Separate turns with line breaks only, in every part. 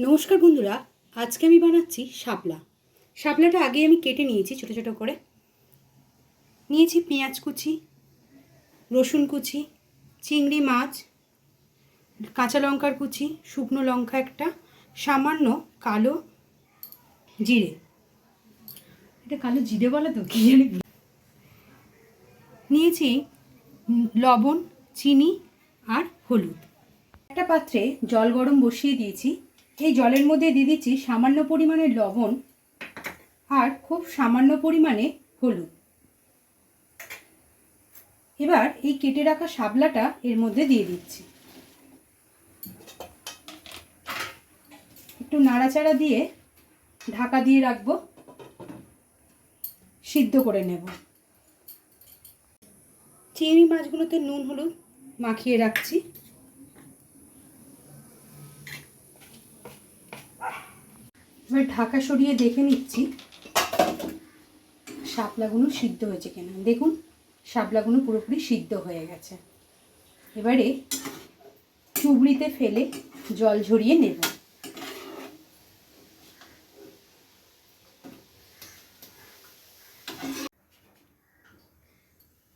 নমস্কার বন্ধুরা, আজকে আমি বানাচ্ছি শাপলা। শাপলাটা আগে আমি কেটে নিয়েছি ছোটো ছোটো করে। নিয়েছি পেঁয়াজ কুচি, রসুন কুচি, চিংড়ি মাছ, কাঁচা লঙ্কার কুচি, শুকনো লঙ্কা একটা, সামান্য কালো জিরে। এটা কালো জিরে বলে তো, কি জানি। নিয়েছি লবণ, চিনি আর হলুদ। একটা পাত্রে জল গরম বসিয়ে দিয়েছি। এই জলের মধ্যে দিয়ে দিচ্ছি সামান্য পরিমাণে লবণ আর খুব সামান্য পরিমাণে হলুদ। এবার এই কেটে রাখা শাবলাটা এর মধ্যে দিয়ে দিচ্ছি। একটু নাড়াচাড়া দিয়ে ঢাকা দিয়ে রাখব, সিদ্ধ করে নেব। চিংড়ি মাছগুলোতে নুন, হলুদ মাখিয়ে রাখছি। এবার ঢাকা সরিয়ে দেখে নিচ্ছি শাপলাগুলো সিদ্ধ হয়েছে কিনা। দেখুন শাপলাগুলো পুরোপুরি সিদ্ধ হয়ে গেছে। এবারে চুবড়িতে ফেলে জল ঝরিয়ে নেব।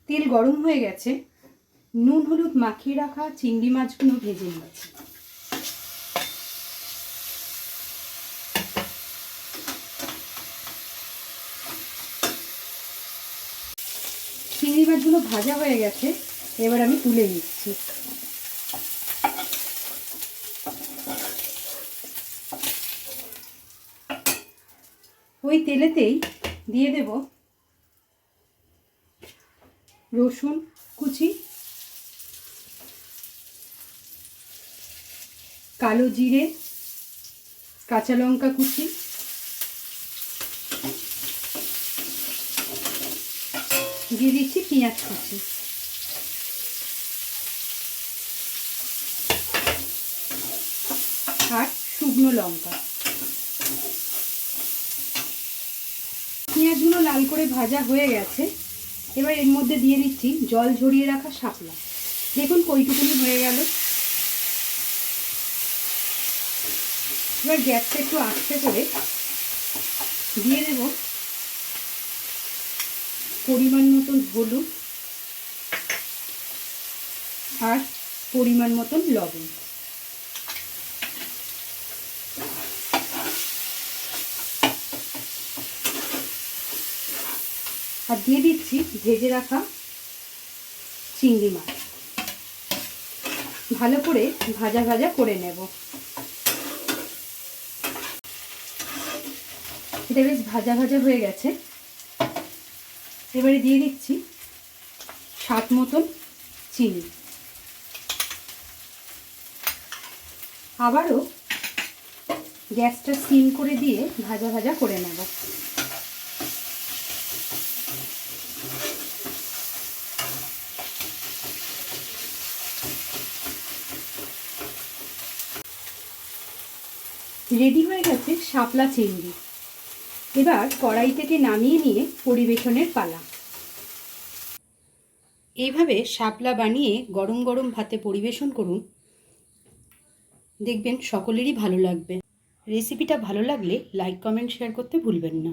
তেল গরম হয়ে গেছে। নুন, হলুদ মাখিয়ে রাখা চিংড়ি মাছগুলো ভেজে নিয়েছি চিংড়ি মাছগুলো ভাজা হয়ে গেছে, এবার আমি তুলে নিচ্ছি। ওই তেলেতেই দিয়ে দেব রসুন কুচি, কালো জিরে, কাঁচা লঙ্কা কুচি দিয়ে দিচ্ছি, পেঁয়াজ কুচি। আর শুকনো লঙ্কা। পেঁয়াজগুলো লাল করে ভাজা হয়ে গেছে। এবার এর মধ্যে দিয়ে দিচ্ছি জল ঝরিয়ে রাখা শাপলা। দেখুন কইটুকুনি হয়ে গেল। এবার গ্যাসটা একটু আস্তে করে দিয়ে দেব। পরিমাণ মতন হলুদ আর পরিমাণ মতন লবণ। আর দিয়ে দিচ্ছি ভেজে রাখা চিংড়ি মাছ। ভালো করে ভাজা ভাজা করে নেব। এটা বেশ ভাজা ভাজা হয়ে গেছে। এবারে দিয়ে দিচ্ছি স্বাদ মতন চিনি। আবারও গ্যাসটা সিম করে দিয়ে ভাজা ভাজা করে নেব। রেডি হয়ে গেছে শাপলা চিংড়ি। এবার কড়াই থেকে নামিয়ে নিয়ে পরিবেশনের পালা। এইভাবে শাপলা বানিয়ে গরম গরম ভাতে পরিবেশন করুন। দেখবেন সকলেরই ভালো লাগবে। রেসিপিটা ভালো লাগলে লাইক, কমেন্ট, শেয়ার করতে ভুলবেন না।